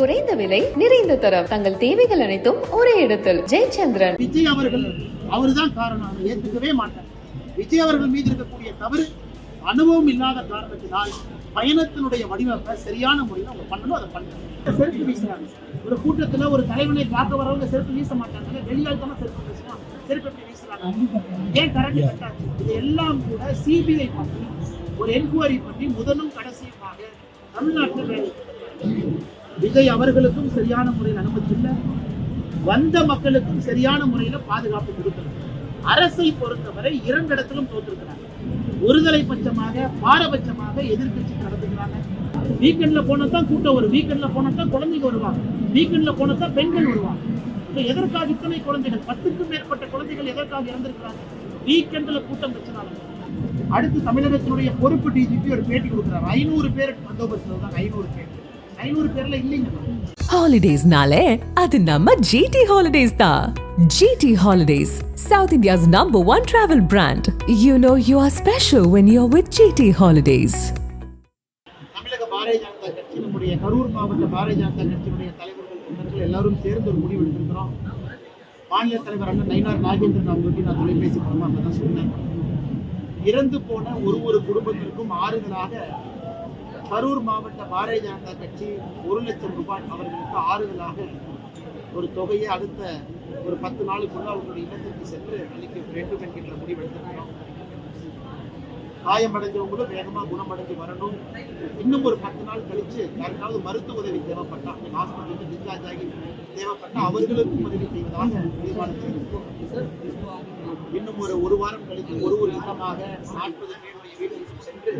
குறைந்த விலை நிறைந்த தரம். தங்கள் தேவைகள் அனைத்தும் ஒரே இடத்தில். ஜெயச்சந்திரன். விஜய் அவர்கள் அவர்தான் காரணம். அதை ஏத்துக்கவே மாட்டார். விஜய் அவர்கள் மீது இருக்கக்கூடிய தவறு அனுபவம் இல்லாத காரணத்தினால் பயணத்தினுடைய வடிவமைப்பை சரியான முறையில் அவங்க பண்ணணும் அதை பண்ணணும். செருப்பு வீசுறாங்க. ஒரு கூட்டத்தில் ஒரு தலைவனை பார்க்க வரவங்க செருப்பு வீச மாட்டாங்க வெளியால் தானே செருப்பு வீசுவாங்க செருப்பு எப்படி வீசுறாங்க? ஏன் கரண்ட் கட்டாச்சு இது எல்லாம் கூட சிபிஐ பண்ணி ஒரு என்கொயரி பண்ணி முதலும் கடைசியுமாக தமிழ்நாட்டில் விஜய் அவர்களுக்கும் சரியான முறையில் அனுமதி இல்லை. வந்த மக்களுக்கும் சரியான முறையில பாதுகாப்பு கொடுக்கல அரசை பொறுத்தவரை இரண்டு இடத்திலும் தோற்றிருக்கிறாங்க. ஒருதலை பட்சமாக பாரபட்சமாக எதிர்க்கட்சி நடந்துக்கிறாங்க வீக்கெண்ட்ல போனா தான் கூட்டம் வரும். வீக்கெண்ட்ல போனா தான் குழந்தைங்க வருவாங்க. வீக்கெண்ட்ல போனா தான் பெண்கள் வருவாங்க. எதற்காக இத்தனை குழந்தைகள்? பத்துக்கும் மேற்பட்ட குழந்தைகள் எதற்காக இறந்திருக்கிறாங்க? வீக்கெண்ட்ல கூட்டம் வச்சனால அடுத்து தமிழகத்தினுடைய பொறுப்பு டிஜிபி ஒரு பேட்டி கொடுக்குறாரு. ஐநூறு பேர் பந்தோபஸ்து தான் ஐநூறு பேர். ஐநூறு பேர்ல இல்லைங்க ஹாலிடேஸ்னாலே அது நம்ம ஜிடி ஹாலிடேஸ் தான் GT Holidays South India's number one travel brand you know you are special when you are with GT Holidays தமிழக பாரதிய ஜனதா கட்சி நம்முடைய கரூர் மாவட்ட பாரதிய ஜனதா கட்சியினுடைய தலைவர்கள் தொண்டர்கள் எல்லாரும் சேர்ந்து ஒரு முடிவு எடுத்திருக்கிறோம். மாநில தலைவர் அண்ணன் நயினார் நாகேந்திரன் அவங்களுக்கு நான் தொலைபேசி மூலமா அப்பதான் சொன்னேன். இறந்து போன ஒரு ஒரு குடும்பத்திற்கும் ஆறுதலாக கரூர் மாவட்ட பாரதிய ஜனதா கட்சி ஒரு லட்சம் ரூபாய் அவர்களுக்கு ஆறுதலாக ஒரு தொகையை அடுத்த ஒரு பத்து நாளுக்குள்ள அவர்களுடைய இல்லத்திற்கு சென்று அளிக்க வேண்டும் என்கின்ற முடிவெடுத்திருக்கிறோம் காயமடைஞ்சவங்களும் வேகமா குணமடைஞ்சு வரணும். இன்னும் ஒரு பத்து நாள் கழிச்சு யாருக்காவது மருத்துவ உதவி தேவைப்பட்டா ஹாஸ்பிட்டலுக்கு டிஸ்சார்ஜ் ஆகி தேவைப்பட்ட அவர்களுக்கும் உதவி செய்வதாக தீர்மானம் இன்னும் ஒரு ஒரு வாரம் கழித்து ஒரு ஒரு இல்லமாக நாற்பது பேருடைய வீடுகளுக்கு சென்று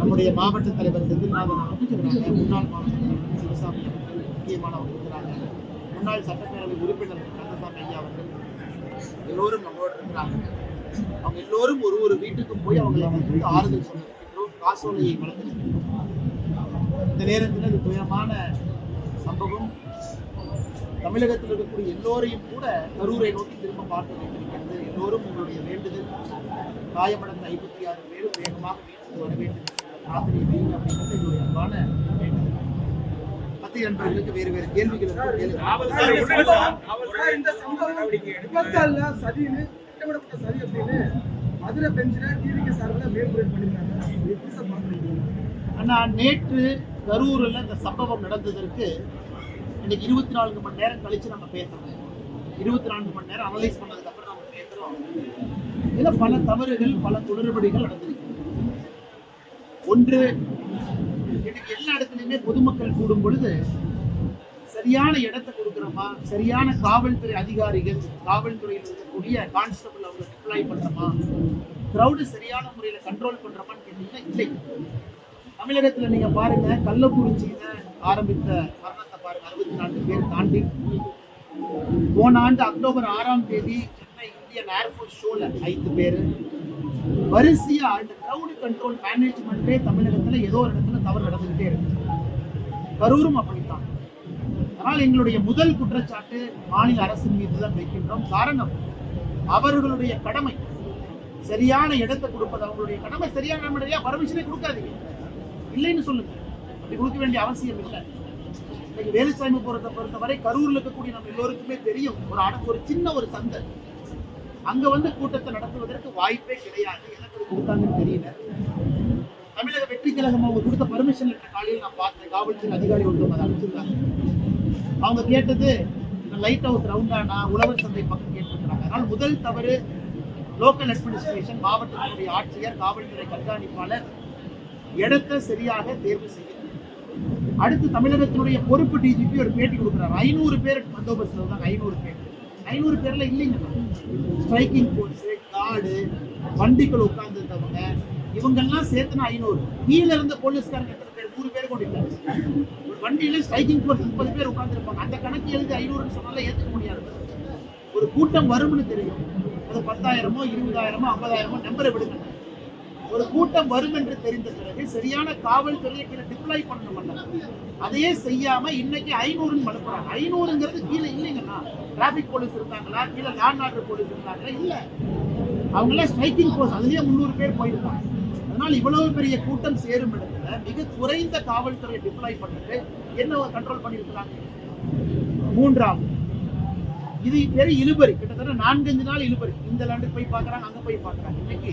நம்முடைய மாவட்ட தலைவர் செந்தில்நாதன் அமைச்சிருக்கிறாங்க முன்னாள் மாவட்ட தலைவர் சிவசாமி அவர்கள் முக்கியமானவங்க இருக்கிறாங்க. முன்னாள் சட்டப்பேரவை உறுப்பினர் கந்தசாமி ஐயா அவர்கள் எல்லோரும் நம்மளோடு இருக்கிறாங்க. அவங்க எல்லோரும் ஒரு ஒரு வீட்டுக்கும் போய் அவங்களை வந்து ஆறுதல் சொல்லிருக்கின்றோம் காசோலையை வழங்கிருக்கின்றோம் இந்த நேரத்தில் இது துயரமான சம்பவம். தமிழகத்தில் இருக்கக்கூடிய எல்லோரையும் கூட கரூரை நோக்கி திரும்ப பார்க்க வைத்திருக்கிறது. எல்லோரும் உங்களுடைய வேண்டுதல் காயமடைந்த ஐம்பத்தி ஆறு பேரும் வேகமாக வீட்டுக்கு வர வேண்டும் பிரார்த்தனை வைங்க அப்படிங்கிறது என்னுடைய அன்பான வேண்டுதல் மத்திய நண்பர்களுக்கு வேறு வேறு கேள்விகள். இந்த சம்பவம் விபத்தால சதின்னு திட்டமிடப்பட்ட சதி அப்படின்னு மதுரை பெஞ்சில டிவிக்கு சார்பில் சார் பாக்குறீங்க அண்ணா நேற்று கரூரில் இந்த சம்பவம் நடந்ததற்கு இன்னைக்கு இருபத்தி நான்கு மணி நேரம் கழிச்சு நம்ம பேசுறோம் இருபத்தி நான்கு மணி நேரம் அனலைஸ் பண்ணதுக்கு அப்புறம் நம்ம பேசுறோம் இதுல பல தவறுகள் பல குளறுபடிகள் நடந்திருக்கு. ஒன்று இன்னைக்கு எல்லா இடத்துலையுமே பொதுமக்கள் கூடும் பொழுது சரியான இடத்தை கொடுக்குறோமா? சரியான காவல்துறை அதிகாரிகள் காவல்துறையில் இருக்கக்கூடிய கான்ஸ்டபிள் அவங்க டிப்ளாய் பண்றோமா? கிரௌடு சரியான முறையில கண்ட்ரோல் பண்றோமான்னு கேட்டீங்கன்னா இல்லை. தமிழகத்துல நீங்க பாருங்க கள்ளக்குறிச்சியில ஆரம்பித்த மரணத்தை அறுபத்தி நான்கு பேர் தாண்டி போன ஆண்டு அக்டோபர் ஆறாம் தேதி சென்னை இந்தியன் ஏர்ஃபோர்ஸ் ஷோல ஐந்து பேர். வரிசையா அந்த கிரௌடு கண்ட்ரோல் மேனேஜ்மெண்ட்டே தமிழகத்துல ஏதோ ஒரு இடத்துல தவறு நடந்துகிட்டே இருக்கு. கரூரும் அப்படித்தான். ஆனால் எங்களுடைய முதல் குற்றச்சாட்டு மாநில அரசின் மீது தான் வைக்கின்றோம். காரணம் அவர்களுடைய கடமை. சரியான இடத்தை கொடுப்பது. அவங்களுடைய கடமை சரியான முறையா பர்மிஷனே கொடுக்காதீங்க. இல்லைன்னு சொல்லுங்க. அப்படி கொடுக்க வேண்டிய அவசியம் இல்லை. இன்னைக்கு வேலுசாமி பொறுத்த பொறுத்தவரை கரூர்ல இருக்கக்கூடிய நம்ம எல்லோருக்குமே தெரியும். ஒரு அட ஒரு சின்ன ஒரு சந்தை. அங்க வந்து கூட்டத்தை நடத்துவதற்கு வாய்ப்பே கிடையாது. எனக்கு கொடுத்தாங்கன்னு தெரியல. தமிழக வெற்றி கழகம் அவங்க கொடுத்த பர்மிஷன் என்ற காலையில் நான் பார்த்தேன். காவல்துறை அதிகாரி ஒருத்தவங்க அதை அனுப்பிச்சிருக்காங்க. அவங்க கேட்டது லைட் ஹவுஸ் ரவுண்டானா உழவர் சந்தை பக்கம் கேட்டிருக்கிறாங்க. அதனால் முதல் தவறு லோக்கல் அட்மினிஸ்ட்ரேஷன் மாவட்டத்தினுடைய ஆட்சியர் காவல்துறை கண்காணிப்பாளர் இடத்தை சரியாக தேர்வு செய்யும் அடுத்து தமிழகத்தினுடைய பொறுப்பு டிஜிபி ஒரு பேட்டி கொடுக்குறாரு. ஐநூறு பேர் பந்தோபஸ்தில் தான் ஐநூறு பேர். ஐநூறு பேர்ல இல்லைங்க ஸ்ட்ரைக்கிங் ஃபோர்ஸ் கார்டு வண்டிகள் உட்கார்ந்துருந்தவங்க இவங்கெல்லாம் சேர்த்துனா ஐநூறு. கீழே இருந்த போலீஸ்காரங்க எத்தனை பேர்? நூறு பேர் கொண்டு ஒரு வண்டியில ஸ்ட்ரைக்கிங் ஃபோர்ஸ் முப்பது பேர் உட்கார்ந்துருப்பாங்க. அந்த கணக்கு எழுதி ஐநூறுன்னு சொன்னால ஏற்றுக்க முடியாது. ஒரு கூட்டம் வரும்னு தெரியும். அது பத்தாயிரமோ இருபதாயிரமோ ஐம்பதாயிரமோ நம்பரை விடுங்க. ஒரு கூட்டம் வரும் என்று தெரிந்த பிறகு சரியான காவல்துறையை கீழே டிப்ளாய் பண்ணணும் அதையே செய்யாம இன்னைக்கு ஐநூறுன்னு மனுப்புறாங்க ஐநூறுங்கிறது கீழே இல்லைங்கண்ணா. டிராபிக் போலீஸ் இருந்தாங்களா கீழே லேண்ட் ஆர்டர் போலீஸ் இருந்தாங்களா இல்ல. அவங்களாம் ஸ்ட்ரைக்கிங் போர்ஸ் அதுலயே முந்நூறு பேர் போயிருப்பாங்க அதனால் இவ்வளவு பெரிய கூட்டம் சேரும் இடத்துல மிக குறைந்த காவல்துறை டிப்ளாய் பண்ணிட்டு என்ன கண்ட்ரோல் பண்ணியிருக்கிறாங்க? மூன்றாவது. இது பெரிய இழுபறி. கிட்டத்தட்ட நான்கஞ்சு நாள் இழுபறி. இந்த லேண்டுக்கு போய் பார்க்குறாங்க அங்க போய் பார்க்குறாங்க. இன்னைக்கு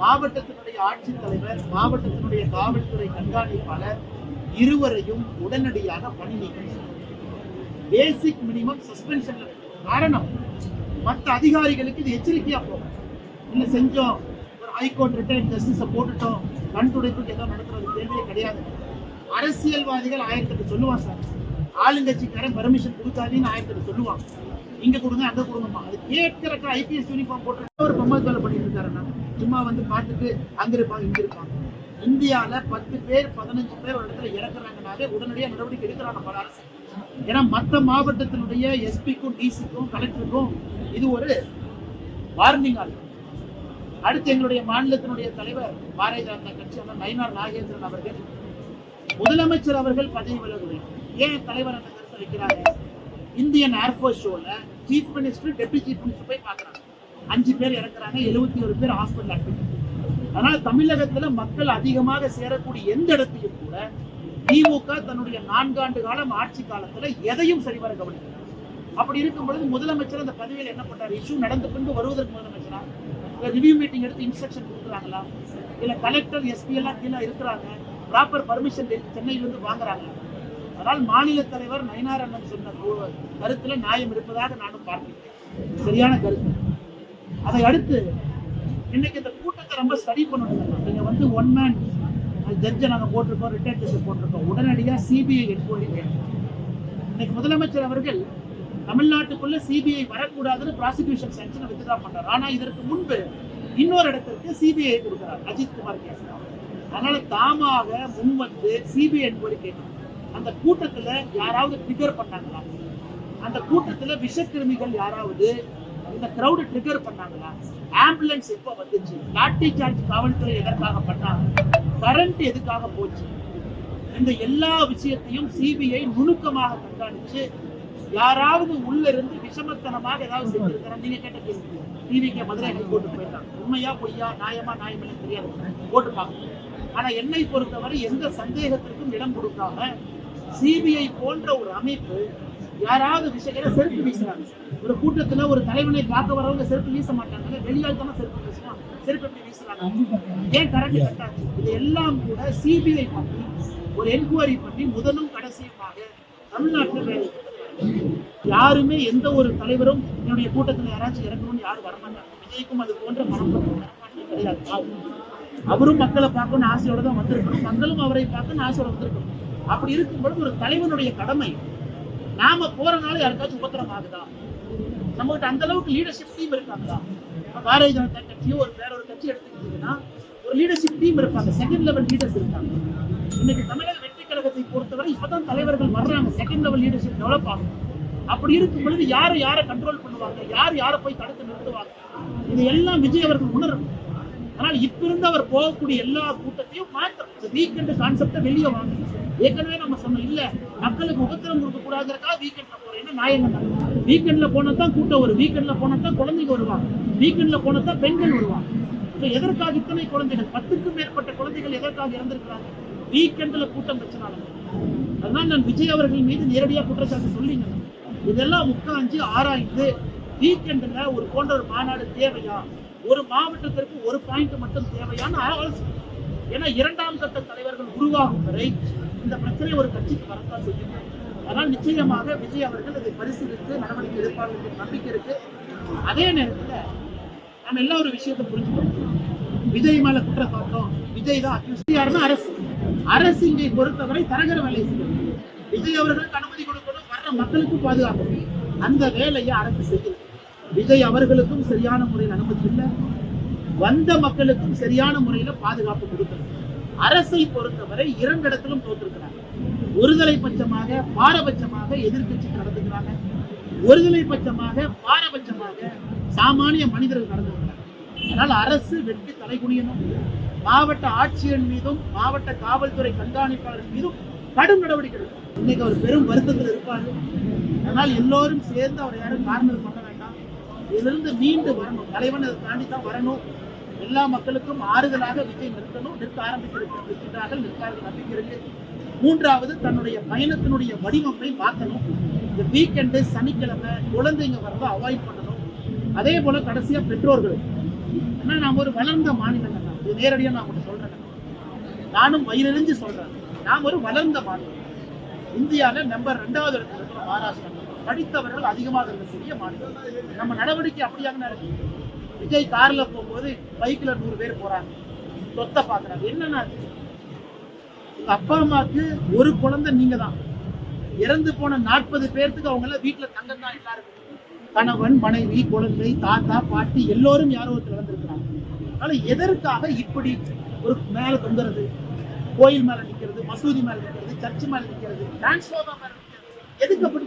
மாவட்டத்தினுடைய ஆட்சித்தலைவர் மாவட்டத்தினுடைய காவல்துறை கண்காணிப்பாளர் இருவரையும் உடனடியாக பணி நீக்கம் பேசிக் மினிமம் சஸ்பென்ஷன் காரணம் மற்ற அதிகாரிகளுக்கு இது எச்சரிக்கையா போகும். இல்லை செஞ்சோம். ஒரு ஹைகோர்ட் ரிட்டையர்ட் ஜஸ்டிஸை போட்டுட்டோம். கண் துடைப்புக்கு ஏதோ நடத்துறது தேவையே கிடையாது. அரசியல்வாதிகள் ஆயிரத்துக்கு சொல்லுவான் சார். ஆளுங்கட்சிக்காரன் பெர்மிஷன் கொடுத்தாதீன்னு ஆயிரத்துக்கு சொல்லுவான் இங்க கொடுங்க அங்க கொடுங்கம்மா. அது கேட்கறக்கு ஐபிஎஸ் யூனிஃபார்ம் போட்டு ஒரு பொம்மை வேலை பண்ணிட்டு இருக்காருன்னா சும்மா வந்து பார்த்துட்டு அங்க இருப்பாங்க இங்க இருப்பாங்க. இந்தியால பத்து பேர் பதினஞ்சு பேர் ஒரு இடத்துல இறக்குறாங்கனாலே உடனடியாக நடவடிக்கை எடுக்கிறாங்க பல அரசு. ஏன்னா மற்ற மாவட்டத்தினுடைய எஸ்பிக்கும் டிசிக்கும் கலெக்டருக்கும் இது ஒரு வார்னிங் ஆகும். அடுத்து எங்களுடைய மாநிலத்தினுடைய தலைவர் பாரதிய ஜனதா கட்சியான நயினார் நாகேந்திரன் அவர்கள் முதலமைச்சர் அவர்கள் பதவி விலகுவேன். ஏன் தலைவர் அந்த கருத்தை வைக்கிறார்கள் இந்தியன் ஏர்ஃபோர்ஸ் ஷோவில் chief minister deputy chief minister போய் பார்க்குறாங்க. அஞ்சு பேர் இறக்குறாங்க எழுபத்தி ஒரு பேர் ஹாஸ்பிட்டல் அட்மிட் அதனால் தமிழகத்தில் மக்கள் அதிகமாக சேரக்கூடிய எந்த இடத்தையும் கூட திமுக தன்னுடைய நான்காண்டு காலம் ஆட்சி காலத்தில் எதையும் சரிவர கவனிக்கிறார் அப்படி இருக்கும் பொழுது முதலமைச்சர் அந்த பதவியில் என்ன பண்றாரு இஷ்யூ நடந்த பின்பு வருவதற்கு முதலமைச்சரா? ரிவ்யூ மீட்டிங் எடுத்து இன்ஸ்ட்ரக்ஷன் கொடுக்குறாங்களா? இல்லை கலெக்டர் எஸ்பி எல்லாம் கீழே இருக்கிறாங்க. ப்ராப்பர் பர்மிஷன் சென்னையிலிருந்து வாங்குறாங்க அதனால் மாநில தலைவர் நயினார் அண்ணன் சொன்ன கருத்துல நியாயம் இருப்பதாக நானும் பார்க்கிறேன். சரியான கருத்து. அதை அடுத்து இன்னைக்கு இந்த கூட்டத்தை ரொம்ப ஸ்டடி பண்ணணும் நீங்க வந்து ஒன் மேன் ஜட்ஜை நாங்கள் போட்டிருக்கோம் ரிட்டையர் ஜட்ஜை போட்டிருக்கோம். உடனடியாக சிபிஐ என்கொயரி வேணும். இன்னைக்கு முதலமைச்சர் அவர்கள் தமிழ்நாட்டுக்குள்ள சிபிஐ வரக்கூடாதுன்னு ப்ராசிக்யூஷன் சென்ஷனை வித்ட்ரா பண்றாரு. ஆனா இதற்கு முன்பு இன்னொரு இடத்திற்கு சிபிஐ கொடுக்கிறார். அஜித் குமார் கேஸ். அதனால தாமாக முன்வந்து சிபிஐ என்கொயரி கேட்கணும் அந்த கூட்டத்துல யாராவது ட்ரிகர் பண்ணாங்களா? அந்த கூட்டத்துல விஷக்கிருமிகள் யாராவது இந்த கிரௌடு ட்ரிகர் பண்ணாங்களா? ஆம்புலன்ஸ் எப்போ வந்துச்சு? லாட்டி சார்ஜ் காவல்துறை எதற்காக பண்ணாங்க? கரண்ட் எதுக்காக போச்சு? இந்த எல்லா விஷயத்தையும் சிபிஐ நுணுக்கமாக கண்காணிச்சு யாராவது உள்ள இருந்து விஷமத்தனமாக ஏதாவது செஞ்சிருக்கிறேன் நீங்க கேட்ட கேள்வி. டிவிக்கு மதுரை ஹைகோர்ட்டு போயிருக்காங்க உண்மையா பொய்யா நியாயமா நியாயமில்லை தெரியாது. போட்டு பார்க்கணும். ஆனா என்னை பொறுத்தவரை எந்த சந்தேகத்திற்கும் இடம் கொடுக்காம சிபிஐ போன்ற ஒரு அமைப்பு யாராவது விஷயம் செருப்பு வீசுறாங்க. ஒரு கூட்டத்துல ஒரு தலைவனை பார்க்க வரவங்க செருப்பு வீச மாட்டாங்க வெளியால் தானே செருப்பு வீசுவான் செருப்பு எப்படி வீசுறாங்க? ஏன் கரண்ட் கட்டாச்சு இது எல்லாம் கூட சிபிஐ பண்ணி ஒரு என்கொயரி பண்ணி முதலும் கடைசியுமாக தமிழ்நாட்டில் யாருமே எந்த ஒரு தலைவரும் என்னுடைய கூட்டத்தில் யாராச்சும் இறக்கணும்னு யாரும் வரமாட்டாங்க. விஜய்க்கும் அது போன்ற மனப்பான்மை கிடையாது. அவரும் மக்களை பார்க்கணும்னு ஆசையோட தான் வந்திருக்கணும். மக்களும் அவரை பார்க்கணும்னு ஆசையோட வந்திருக்கணும். அப்படி இருக்கும் பொழுது ஒரு தலைவனுடைய கடமை. நாம போறனால யாருக்காச்சும் உபத்திரம் ஆகுதா? நம்மகிட்ட அந்த அளவுக்கு லீடர்ஷிப் டீம் இருக்காங்களா? பாரதிய ஜனதா கட்சியோ ஒரு வேற ஒரு கட்சி எடுத்துக்கிட்டீங்கன்னா ஒரு லீடர்ஷிப் டீம் இருப்பாங்க. செகண்ட் லெவல் லீடர்ஸ் இருக்காங்க. இன்னைக்கு தமிழக வெற்றி கழகத்தை பொறுத்தவரை இப்பதான் தலைவர்கள் வர்றாங்க. செகண்ட் லெவல் லீடர்ஷிப் டெவலப் ஆகும். அப்படி இருக்கும் பொழுது யாரை யாரை கண்ட்ரோல் பண்ணுவாங்க? யார் யாரை போய் தடுத்து நிறுத்துவாங்க? இது எல்லாம் விஜய் அவர்கள் உணரும். ஆனால் இப்ப இருந்து அவர் போகக்கூடிய எல்லா கூட்டத்தையும் மாற்றம் இந்த வீக்கெண்ட் கான்செப்டை வெளியே வாங்க ஏற்கனவே நம்ம சொன்னோம் இல்ல மக்களுக்கு உபத்திரம் கொடுக்க கூடாதுக்காக வீக்கெண்ட்ல போறேன்னா நாயங்க வீக்கெண்ட்ல போனா தான் கூட்டம் வரும். வீக்கெண்ட்ல போனா தான் குழந்தைங்க வருவாங்க. வீக்கெண்ட்ல போனா தான் பெண்கள் வருவாங்க. இப்ப எதற்காக இத்தனை குழந்தைகள்? பத்துக்கும் மேற்பட்ட குழந்தைகள் எதற்காக இறந்திருக்கிறாங்க? வீக்கெண்ட்ல கூட்டம் வச்சனால. அதனால நான் விஜய் அவர்கள் மீது நேரடியா குற்றச்சாட்டு சொல்லிங்க இதெல்லாம் உட்காந்து ஆராய்ந்து வீக்கெண்ட்ல ஒரு போன்ற ஒரு மாநாடு தேவையா? ஒரு மாவட்டத்திற்கு ஒரு பாயிண்ட் மட்டும் தேவையான ஆலோசனை ஏன்னா இரண்டாம் கட்ட தலைவர்கள் உருவாகும் வரை இந்த பிரச்சனை ஒரு கட்சிக்கு வரத்தான் செய்யும். அதனால் நிச்சயமாக விஜய் அவர்கள் அதை பரிசீலித்து நடவடிக்கை எடுப்பார்கள் நம்பிக்கை இருக்கு. அதே நேரத்துல நம்ம எல்லா ஒரு விஷயத்தை புரிஞ்சுக்கணும். விஜய் மேல குற்றச்சாட்டம் விஜய் தான் அரசு. அரசு இங்கே பொறுத்தவரை தரகர வேலை செய்யும். விஜய் அவர்களுக்கு அனுமதி கொடுக்கணும் வர்ற மக்களுக்கும் பாதுகாக்கணும். அந்த வேலையை அரசு செய்யல விஜய் அவர்களுக்கும் சரியான முறையில் அனுமதி இல்லை. வந்த மக்களுக்கும் சரியான முறையில பாதுகாப்பு கொடுக்கணும். அரசை பொறுத்தவரை இரண்டு இடத்திலும் தோற்றிருக்கிறாங்க. ஒருதலை பட்சமாக பாரபட்சமாக எதிர்க்கட்சி நடந்துக்கிறாங்க ஒருதலை பட்சமாக பாரபட்சமாக சாமானிய மனிதர்கள் நடந்துக்கிறாங்க அதனால் அரசு வெற்றி தலைகுனியணும் மாவட்ட ஆட்சியர் மீதும் மாவட்ட காவல்துறை கண்காணிப்பாளர் மீதும் கடும் நடவடிக்கை எடுக்கணும். இன்னைக்கு அவர் பெரும் வருத்தத்தில் இருப்பார். அதனால் எல்லோரும் சேர்ந்து அவர் யாரும் காரணம் பண்ண வேண்டாம். இதிலிருந்து மீண்டு வரணும். தலைவன் அதை தாண்டி தான் வரணும். எல்லா மக்களுக்கும் ஆறுதலாக விஜய் நிறுத்தணும் நிற்க ஆரம்பித்திருக்கிறார்கள் நிற்கார்கள் நம்பிக்கை இருக்கு மூன்றாவது தன்னுடைய பயணத்தினுடைய வடிவமை மாற்றணும். இந்த வீக்கெண்டு சனிக்கிழமை குழந்தைங்க வரதை அவாய்ட் பண்ணணும். அதே போல கடைசியா பெற்றோர்கள். ஏன்னா நாம் ஒரு வளர்ந்த மாநிலங்கள் தான் இது நேரடியாக நான் உங்களுக்கு சொல்றேன் நானும் வயிறறிஞ்சு சொல்றேன். நாம் ஒரு வளர்ந்த மாநிலம். இந்தியாவில் நம்பர் ரெண்டாவது இடத்துல இருக்கிற மகாராஷ்டிரா. படித்தவர்கள் அதிகமாக இருக்கக்கூடிய மாநிலம். நம்ம நடவடிக்கை அப்படியாக இருக்கு விஜய் கார்ல போகும்போது பைக்ல நூறு பேர் போறாங்க. சொத்தை பாக்குறாங்க என்னன்னா உங்க அப்பா அம்மாவுக்கு ஒரு குழந்தை நீங்க தான் இறந்து போன நாற்பது பேர்த்துக்கு அவங்க எல்லாம் வீட்டுல தங்கம் தான் எல்லாருக்கும். கணவன் மனைவி குழந்தை தாத்தா பாட்டி எல்லோரும் யாரோ ஒருத்தர் வந்திருக்கிறாங்க அதனால எதற்காக இப்படி ஒரு மேல தொங்குறது? கோயில் மேல நிக்கிறது மசூதி மேல நிக்கிறது சர்ச் மேல நிக்கிறது டிரான்ஸ்போர்மா மேல நிற்கிறது எதுக்கு அப்படி?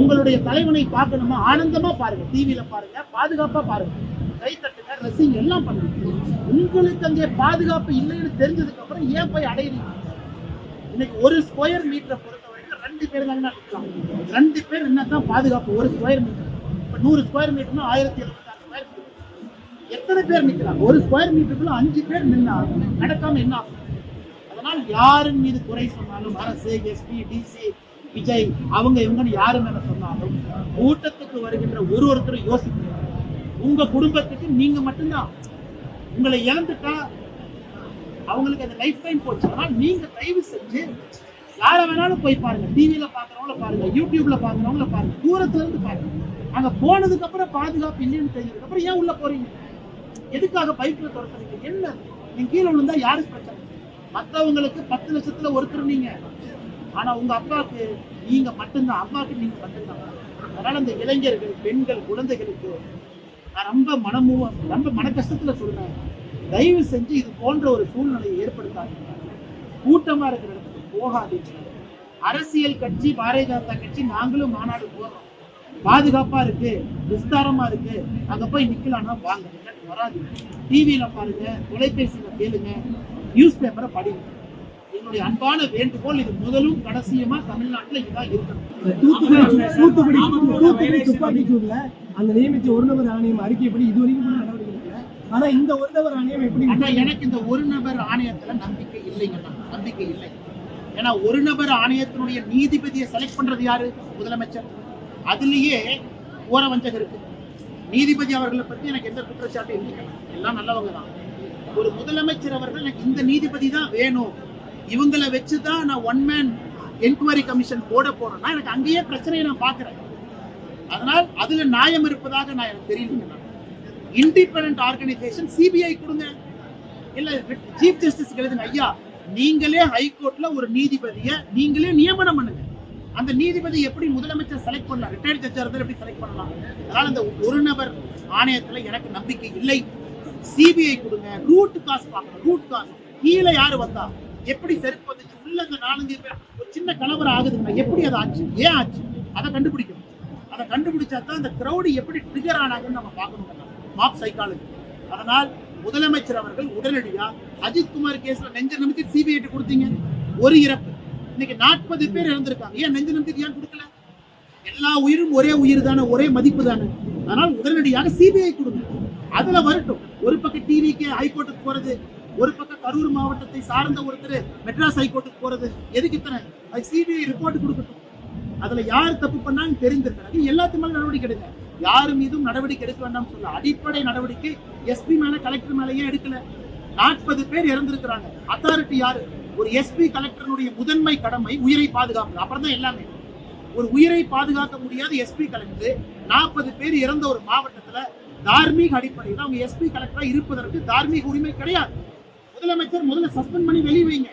உங்களுடைய தலைவனை பார்க்கணுமா? ஆனந்தமா பாருங்க. டிவியில பாருங்க. பாதுகாப்பா பாருங்க. கை தட்டுங்க ரசிங்க எல்லாம் பண்ணுங்க. உங்களுக்கு அங்கே பாதுகாப்பு இல்லைன்னு தெரிஞ்சதுக்கு அப்புறம் ஏன் போய் அடையிறீங்க? இன்னைக்கு ஒரு ஸ்கொயர் மீட்டரை பொறுத்த வரைக்கும் ரெண்டு பேர் தாங்க நிற்கலாம் ரெண்டு பேர் என்ன தான் பாதுகாப்பு ஒரு ஸ்கொயர் மீட்டர் இப்போ நூறு ஸ்கொயர் மீட்டர்னா ஆயிரத்தி எழுபத்தாறு ஸ்கொயர் மீட்டர் எத்தனை பேர் நிற்கிறாங்க ஒரு ஸ்கொயர் மீட்டருக்குள்ள அஞ்சு பேர் நின்னா நடக்காம என்ன ஆகும்? அதனால் யாரின் மீது குறை சொன்னாலும் அரசு எஸ்பி டிசி விஜய் அவங்க இவங்கன்னு யாரு மேல சொன்னாலும் கூட்டத்துக்கு வருகின்ற ஒரு ஒருத்தரும் யோசிக்கிறாங்க உங்க குடும்பத்துக்கு நீங்க மட்டும்தான். உங்களை இழந்துட்டா அவங்களுக்கு அந்த லைஃப் டைம் போச்சு. நீங்க தயவு செஞ்சு யாரை வேணாலும் போய் பாருங்க. டிவியில பாக்குறவங்கள பாருங்க. யூடியூப்ல பாக்குறவங்கள பாருங்க. தூரத்துல இருந்து பாருங்க. அங்க போனதுக்கு அப்புறம் பாதுகாப்பு இல்லைன்னு தெரிஞ்சதுக்கு அப்புறம் ஏன் உள்ள போறீங்க? எதுக்காக பைக்ல துரத்துறீங்க என்ன? நீங்க கீழே விழுந்தா யாருக்கு பிரச்சனை? மற்றவங்களுக்கு பத்து லட்சத்துல ஒருத்தர் நீங்க. ஆனா உங்க அப்பாவுக்கு நீங்க மட்டும்தான். அம்மாவுக்கு நீங்க மட்டும்தான். அதனால இந்த இளைஞர்கள் பெண்கள் குழந்தைகளுக்கு நான் ரொம்ப மனமு ரொம்ப மன கஷ்டத்தில் சொல்றேன். தயவு செஞ்சு இது போன்ற ஒரு சூழ்நிலையை ஏற்படுத்தாதீங்க. கூட்டமாக இருக்கிற இடத்துக்கு போகாதீங்க. அரசியல் கட்சி பாரதிய ஜனதா கட்சி நாங்களும் மாநாடு போகிறோம் பாதுகாப்பா இருக்கு விஸ்தாரமா இருக்கு. அங்க போய் நிக்கலாம்னா வாங்க. இல்லாட்டி வராது டிவியில பாருங்க தொலைபேசியில கேளுங்க நியூஸ் பேப்பரை படிங்க. என்னுடைய அன்பான வேண்டுகோள் இது முதலும் கடைசியுமா தமிழ்நாட்டுல இதுதான் இருக்கணும். அந்த நியமித்த ஒரு நபர் ஆணையம் அறிக்கைப்படி இது வரைக்கும் கூட நடவடிக்கை ஆனா இந்த ஒரு நபர் ஆணையம் எப்படி எனக்கு இந்த ஒரு நபர் ஆணையத்துல நம்பிக்கை இல்லைங்கண்ணா நம்பிக்கை இல்லை. ஏன்னா ஒரு நபர் ஆணையத்தினுடைய நீதிபதியை செலக்ட் பண்றது யாரு? முதலமைச்சர். அதுலயே ஓர வஞ்சகம் இருக்கு. நீதிபதி அவர்களை பத்தி எனக்கு எந்த குற்றச்சாட்டும் இல்லை எல்லாம் நல்லவங்க தான். ஒரு முதலமைச்சர் அவர்கள் எனக்கு இந்த நீதிபதி தான் வேணும். இவங்களை வச்சு தான் நான் ஒன் மேன் என்கொயரி கமிஷன் போட போறேன்னா எனக்கு அங்கேயே பிரச்சனையை நான் பார்க்குறேன். அதனால் அதில் நியாயம் இருப்பதாக நான் எனக்கு தெரியலங்க இண்டிபெண்ட் ஆர்கனைசேஷன் சிபிஐ கொடுங்க. இல்லை சீஃப் ஜஸ்டிஸ் எழுதுங்க ஐயா நீங்களே ஹைகோர்ட்ல ஒரு நீதிபதியை நீங்களே நியமனம் பண்ணுங்க. அந்த நீதிபதி எப்படி முதலமைச்சர் செலக்ட் பண்ணலாம்? ரிட்டையர்ட் ஜட்ஜாக இருந்தால் எப்படி செலக்ட் பண்ணலாம்? அதனால இந்த ஒரு நபர் ஆணையத்தில் எனக்கு நம்பிக்கை இல்லை. சிபிஐ கொடுங்க. ரூட் காஸ் பார்க்கணும். ரூட் காஸ் கீழே யார் வந்தா? எப்படி செருப்பு வந்துச்சு? உள்ள அந்த நாலஞ்சு பேர் ஒரு சின்ன கலவரம் ஆகுதுன்னா எப்படி அது ஆச்சு? ஏன் ஆச்சு? அதை கண்டுபிடிக்கணும். அதை கண்டுபிடிச்சா தான் அந்த கிரௌடு எப்படி ட்ரிகர் ஆனாங்கன்னு நம்ம பார்க்கணும் மாப் சைக்காலஜி அதனால் முதலமைச்சர் அவர்கள் உடனடியா அஜித் குமார் கேஸ்ல நெஞ்ச நிமித்தி சிபிஐ கொடுத்தீங்க. ஒரு இறப்பு. இன்னைக்கு நாற்பது பேர் இறந்திருக்காங்க. ஏன் நெஞ்ச நிமித்தி ஏன் கொடுக்கல? எல்லா உயிரும் ஒரே உயிர் தானே ஒரே மதிப்பு தானே. அதனால் உடனடியாக சிபிஐ கொடுங்க. அதுல வரட்டும். ஒரு பக்கம் டிவிக்கு ஹைகோர்ட்டுக்கு போறது ஒரு பக்கம் கரூர் மாவட்டத்தை சார்ந்த ஒருத்தர் மெட்ராஸ் ஹைகோர்ட்டுக்கு போறது எதுக்கு இத்தனை? அது சிபிஐ ரிப்போர்ட் கொடுக்கட்டும். அதுல யார் தப்பு பண்ணான்னு அது எல்லாத்து மேலே நடவடிக்கை எடுங்க. யார் மீதும் நடவடிக்கை எடுக்க வேண்டாம் சொல்ல அடிப்படை நடவடிக்கை எஸ்பி மேல கலெக்டர் மேலேயே எடுக்கல. நாற்பது பேர் இறந்திருக்கிறாங்க. அத்தாரிட்டி யாரு? ஒரு எஸ்பி கலெக்டருடைய முதன்மை கடமை உயிரை பாதுகாப்பு அப்புறம் தான் எல்லாமே. ஒரு உயிரை பாதுகாக்க முடியாத எஸ்பி கலெக்டர் நாற்பது பேர் இறந்த ஒரு மாவட்டத்துல தார்மீக அடிப்படையில் அவங்க எஸ்பி கலெக்டரா இருப்பதற்கு தார்மீக உரிமை கிடையாது. முதலமைச்சர் முதல்ல சஸ்பெண்ட் பண்ணி வெளியே வைங்க.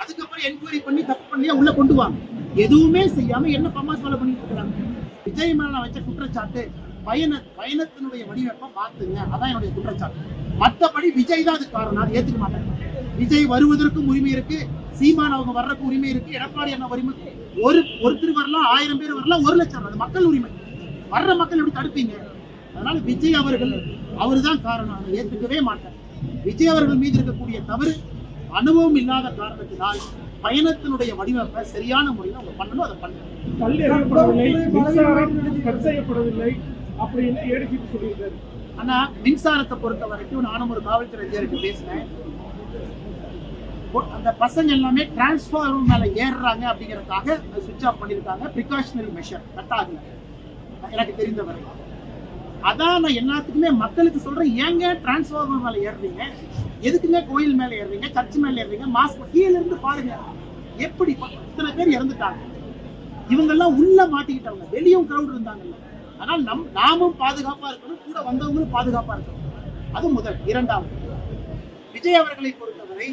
அதுக்கப்புறம் என்கொயரி பண்ணி தப்பு பண்ணியா உள்ள கொண்டு வாங்க. எதுவுமே செய்யாம என்ன பம்மா வேலை பண்ணிட்டு இருக்கிறாங்க விஜய் மேல நான் வச்ச குற்றச்சாட்டு பயண பயணத்தினுடைய வடிவமைப்பை மாத்துங்க. அதான் என்னுடைய குற்றச்சாட்டு. மத்தபடி விஜய் தான் அதுக்கு காரணம். நான் ஏத்துக்க மாட்டேன். விஜய் வருவதற்கும் உரிமை இருக்கு. சீமான் அவங்க வர்றதுக்கு உரிமை இருக்கு. எடப்பாடி என்ன உரிமை ஒரு ஒருத்தர் வரலாம் ஆயிரம் பேர் வரலாம் ஒரு லட்சம் அது மக்கள் உரிமை. வர்ற மக்கள் எப்படி தடுப்பீங்க? அதனால விஜய் அவர்கள் அவர்தான் காரணம். அதை ஏத்துக்கவே மாட்டேன். விஜய் அவர்கள் மீது இருக்கக்கூடிய தவறு அனுபவம் இல்லாத காரணத்தினால் பயணத்தினுடைய வடிவமைப்பை சரியான முறையில் அவங்க பண்ணணும் அதை பண்ணணும் அப்படின்னு சொல்லியிருக்காரு. ஆனா மின்சாரத்தை பொறுத்த வரைக்கும் நானும் ஒரு காவல்துறை அதிகாரிக்கு பேசினேன். அந்த பசங்க எல்லாமே டிரான்ஸ்ஃபார்மர் மேல ஏறுறாங்க அப்படிங்கறதுக்காக சுவிட்ச் ஆஃப் பண்ணிருக்காங்க ப்ரிகாஷனரி மெஷர் கட் ஆகல. எனக்கு தெரிந்தவரை அதான் நான் எல்லாத்துக்குமே மக்களுக்கு சொல்றேன் ஏங்க டிரான்ஸ்ஃபார்மர் மேல ஏறுறீங்க? எதுக்குங்க கோயில் மேல ஏறுறீங்க? சர்ச் மேல ஏறுறீங்க? மாஸ்க் கீழ இருந்து பாருங்க. எப்படி இத்தனை பேர் இறந்துட்டாங்க. இவங்கெல்லாம் உள்ள மாட்டிக்கிட்டவங்க. வெளியும் கிரௌட் இருந்தாங்கல்ல. ஆனால் நம் நாமும் பாதுகாப்பா இருக்கணும் கூட வந்தவங்களும் பாதுகாப்பா இருக்கணும். அது முதல். இரண்டாவது விஜய் அவர்களை பொறுத்தவரை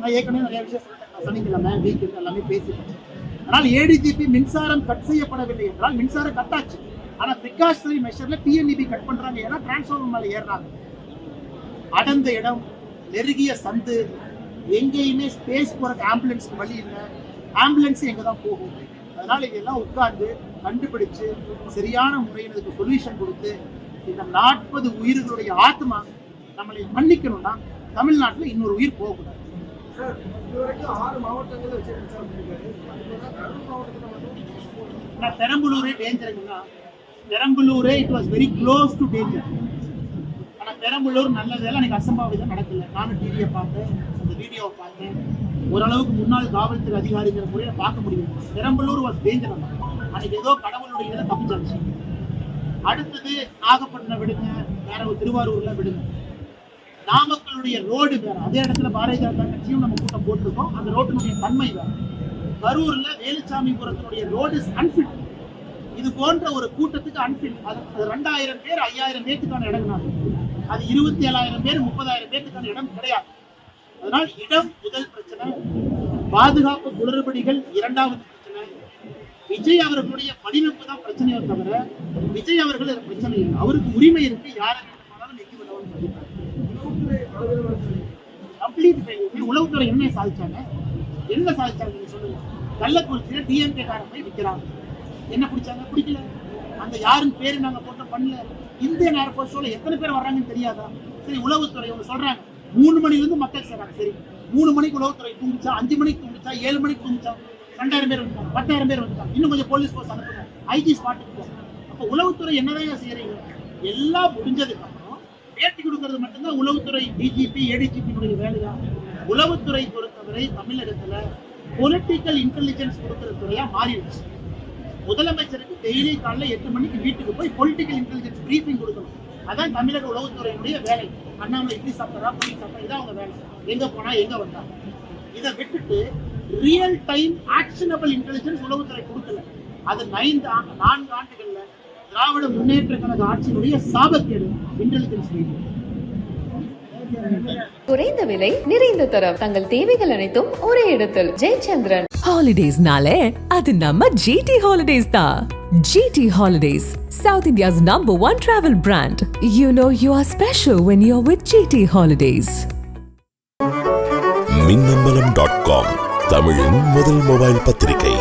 நான் ஏற்கனவே நிறைய விஷயம் சொல்லிட்டேன். சனிக்கிழமை வீக்கெண்ட் எல்லாமே பேசிட்டேன். ஆனால் ஏடிஜிபி மின்சாரம் கட் செய்யப்படவில்லை என்றால் மின்சாரம் கட் ஆச்சு ஆனா பிரிகாஷனரி மெஷர்ல டிஎன்இபி கட் பண்றாங்க. ஏன்னா டிரான்ஸ்ஃபார்மர் மேல ஏறுறாங்க. அடர்ந்த இடம் நெருங்கிய சந்து எங்கேயுமே ஸ்பேஸ் போறதுக்கு ஆம்புலன்ஸ்க்கு வழி இல்லை. ஆம்புலன்ஸ் எங்க தான் போகும்? அதனால இதெல்லாம் உட்கார்ந்து கண்டுபிடிச்சு சரியான முறையில் இதுக்கு சொல்யூஷன் கொடுத்து இந்த நாற்பது உயிர்களுடைய ஆத்மா நம்மளை மன்னிக்கணும்னா தமிழ்நாட்டுல இன்னொரு உயிர் போகக்கூடாது. நான் பெரம்பலூரே டேஞ்சருங்கன்னா பெரம்பலூரே it was very close to danger ஆனால் பெரம்பலூர் நல்லதெல்லாம் எனக்கு அசம்பாவிதம் நடக்கல. நானும் டிவியை பார்த்தேன். அந்த வீடியோவை பார்த்தேன். ஓரளவுக்கு முன்னாள் காவல்துறை அதிகாரிங்கிற முறையில் பார்க்க முடியும். பெரம்பலூர் வாஸ் டேஞ்சர் அன்னைக்கு ஏதோ கடவுளுடைய இதில் தப்பிச்சாச்சு அடுத்தது நாகப்பட்டினம் விடுங்க. வேற ஒரு திருவாரூர்ல விடுங்க. நாமக்கலுடைய ரோடு வேற. அதே இடத்துல பாரதிய ஜனதா கட்சியும் நம்ம கூட்டம் போட்டிருக்கோம். அந்த ரோட்டினுடைய தன்மை வேற. கரூர்ல வேலுச்சாமிபுரத்தினுடைய ரோடு அன்ஃபிட் இது போன்ற ஒரு கூட்டத்துக்கு அன்பில் அது அது ரெண்டாயிரம் பேர் ஐயாயிரம் பேத்துக்கான இடம் அது இருபத்தி ஏழாயிரம் பேர் முப்பதாயிரம் பேத்துக்கான இடம் கிடையாது. அதனால் இடம் முதல் பிரச்சனை பாதுகாப்பு குளறுபடிகள் இரண்டாவது பிரச்சனை. விஜய் அவர்களுடைய வடிவமைப்பு தான் பிரச்சனையோ தவிர விஜய் அவர்கள் பிரச்சனை இல்லை. அவருக்கு உரிமை இருக்கு யாரை வேண்டுமானாலும் நெக்கி உளவுத்துறை கம்ப்ளீட் உளவுத்துறை என்ன சாதிச்சாங்க? என்ன சாதிச்சாங்க சொல்லுங்க. கள்ளக்குறிச்சியில டிஎம்கே காரன் போய் விற்கிறாங்க என்ன பிடிச்சாங்க பிடிக்கல அந்த யாருன்னு பேரு நாங்க போட்ட பண்ணல. இந்தியன் ஏர்போர்ட்ஸோட எத்தனை பேர் வர்றாங்கன்னு தெரியாதா? சரி உளவுத்துறை அவங்க சொல்றாங்க. மூணு மணில இருந்து மக்கள் சேர்றாங்க சரி. மூணு மணிக்கு உளவுத்துறை தூங்கிச்சா? அஞ்சு மணிக்கு தூங்கிச்சா? ஏழு மணிக்கு தூங்கிச்சா? ரெண்டாயிரம் பேர் வந்துட்டாங்க பத்தாயிரம் பேர் வந்துட்டாங்க. இன்னும் கொஞ்சம் போலீஸ் ஃபோர்ஸ் அனுப்புங்க. ஐஜி ஸ்பாட்டுக்கு போகும் அப்போ உளவுத்துறை என்னதான் செய்யறீங்க? எல்லாம் முடிஞ்சதுக்கு அப்புறம் பேட்டி கொடுக்கறது மட்டும்தான் உளவுத்துறை டிஜிபி ஏடிஜிபியினுடைய வேலைதான் உளவுத்துறை பொறுத்தவரை தமிழகத்துல பொலிட்டிக்கல் இன்டெலிஜென்ஸ் கொடுக்கிற துறையா மாறிடுச்சு. முதலமைச்சருக்கு டெய்லி காலைல எட்டு மணிக்கு வீட்டுக்கு போய் பொலிட்டிக்கல் இன்டெலிஜென்ஸ் பிரீஃபிங் கொடுக்கணும். அதான் தமிழக உளவுத்துறையினுடைய வேலை. அண்ணாமலை இட்லி சாப்பிட்றா புளி சாப்பிட்றா இதான் அவங்க வேலை. எங்க போனா எங்க வந்தா? இதை விட்டுட்டு ரியல் டைம் ஆக்ஷனபிள் இன்டெலிஜென்ஸ் உளவுத்துறை கொடுக்கல. அது ஐந்து ஆண்டு நான்கு ஆண்டுகள்ல திராவிட முன்னேற்ற கழக ஆட்சியினுடைய சாபக்கேடு இன்டெலிஜென்ஸ் ரீதியாக குறைந்த விலை நிறைந்த தரம் தங்கள் தேவைகள் அனைத்தும் ஒரே இடத்தில் ஜெயச்சந்திரன் Holidays-nale, அது நம்ம GT Holidays தான். GT Holidays, South India's number one travel brand. You know you are special when you're with GT Holidays. Minnambalam dot com தமிழின் முதல் மொபைல் பத்திரிகை